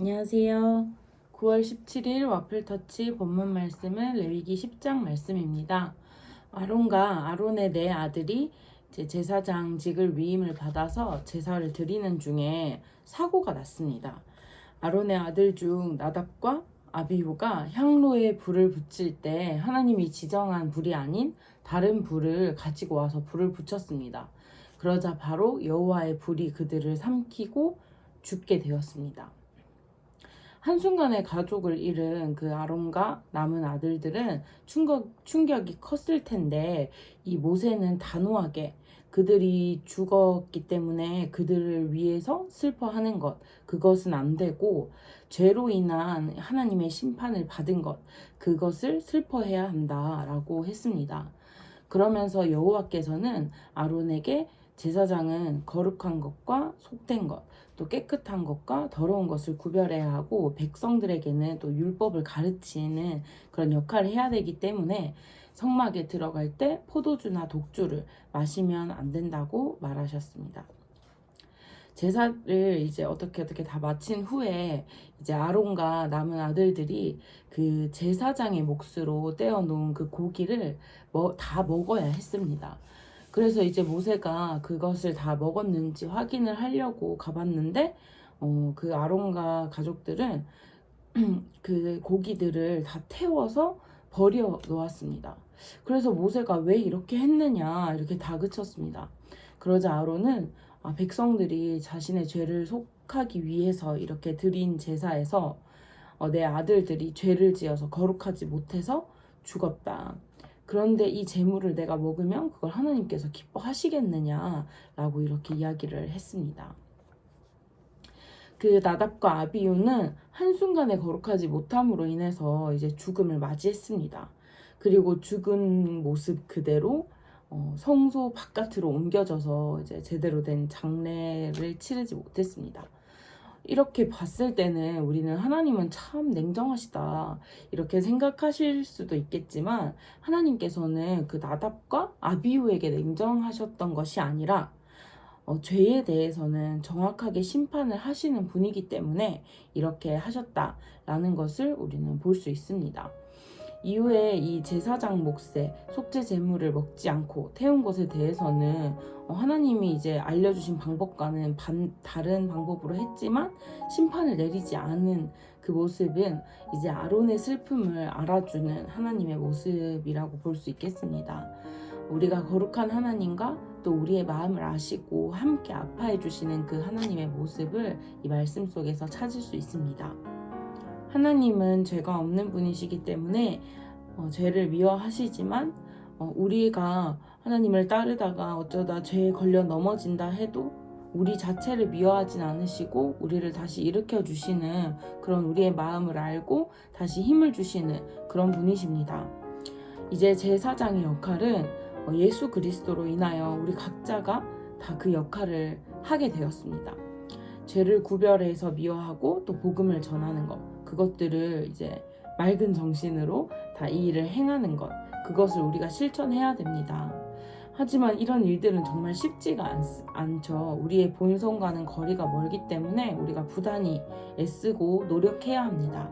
안녕하세요. 9월 17일 와플터치 본문 말씀은 레위기 10장 말씀입니다. 아론과 아론의 네 아들이 제사장직을 위임을 받아서 제사를 드리는 중에 사고가 났습니다. 아론의 아들 중 나답과 아비후가 향로에 불을 붙일 때 하나님이 지정한 불이 아닌 다른 불을 가지고 와서 불을 붙였습니다. 그러자 바로 여호와의 불이 그들을 삼키고 죽게 되었습니다. 한순간에 가족을 잃은 그 아론과 남은 아들들은 충격, 충격이 컸을 텐데 이 모세는 단호하게 그들이 죽었기 때문에 그들을 위해서 슬퍼하는 것 그것은 안 되고 죄로 인한 하나님의 심판을 받은 것 그것을 슬퍼해야 한다 라고 했습니다. 그러면서 여호와께서는 아론에게 제사장은 거룩한 것과 속된 것, 또 깨끗한 것과 더러운 것을 구별해야 하고 백성들에게는 또 율법을 가르치는 그런 역할을 해야 되기 때문에 성막에 들어갈 때 포도주나 독주를 마시면 안 된다고 말하셨습니다. 제사를 이제 어떻게 어떻게 다 마친 후에 이제 아론과 남은 아들들이 그 제사장의 몫으로 떼어놓은 그 고기를 뭐 다 먹어야 했습니다. 그래서 이제 모세가 그것을 다 먹었는지 확인을 하려고 가봤는데 어, 그 아론과 가족들은 그 고기들을 다 태워서 버려 놓았습니다. 그래서 모세가 왜 이렇게 했느냐 이렇게 다그쳤습니다. 그러자 아론은 아, 백성들이 자신의 죄를 속하기 위해서 이렇게 드린 제사에서 어, 내 아들들이 죄를 지어서 거룩하지 못해서 죽었다. 그런데 이 재물을 내가 먹으면 그걸 하나님께서 기뻐하시겠느냐라고 이렇게 이야기를 했습니다. 그 나답과 아비유는 한순간에 거룩하지 못함으로 인해서 이제 죽음을 맞이했습니다. 그리고 죽은 모습 그대로 어, 성소 바깥으로 옮겨져서 이제 제대로 된 장례를 치르지 못했습니다. 이렇게 봤을 때는 우리는 하나님은 참 냉정하시다 이렇게 생각하실 수도 있겠지만 하나님께서는 그 나답과 아비후에게 냉정하셨던 것이 아니라 어, 죄에 대해서는 정확하게 심판을 하시는 분이기 때문에 이렇게 하셨다라는 것을 우리는 볼 수 있습니다. 이후에 이 제사장 몫의 속죄 제물을 먹지 않고 태운 것에 대해서는 어, 하나님이 이제 알려주신 방법과는 반, 다른 방법으로 했지만 심판을 내리지 않은 그 모습은 이제 아론의 슬픔을 알아주는 하나님의 모습이라고 볼 수 있겠습니다. 우리가 거룩한 하나님과 또 우리의 마음을 아시고 함께 아파해 주시는 그 하나님의 모습을 이 말씀 속에서 찾을 수 있습니다. 하나님은 죄가 없는 분이시기 때문에 어, 죄를 미워하시지만 어, 우리가 하나님을 따르다가 어쩌다 죄에 걸려 넘어진다 해도 우리 자체를 미워하진 않으시고 우리를 다시 일으켜 주시는 그런 우리의 마음을 알고 다시 힘을 주시는 그런 분이십니다. 이제 제사장의 역할은 어, 예수 그리스도로 인하여 우리 각자가 다 그 역할을 하게 되었습니다. 죄를 구별해서 미워하고 또 복음을 전하는 것 그것들을 이제 맑은 정신으로 다 이 일을 행하는 것 그것을 우리가 실천해야 됩니다. 하지만 이런 일들은 정말 쉽지가 않, 않죠. 우리의 본성과는 거리가 멀기 때문에 우리가 부단히 애쓰고 노력해야 합니다.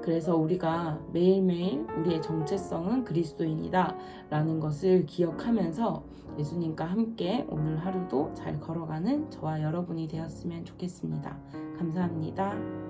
그래서 우리가 매일매일 우리의 정체성은 그리스도인이다 라는 것을 기억하면서 예수님과 함께 오늘 하루도 잘 걸어가는 저와 여러분이 되었으면 좋겠습니다. 감사합니다.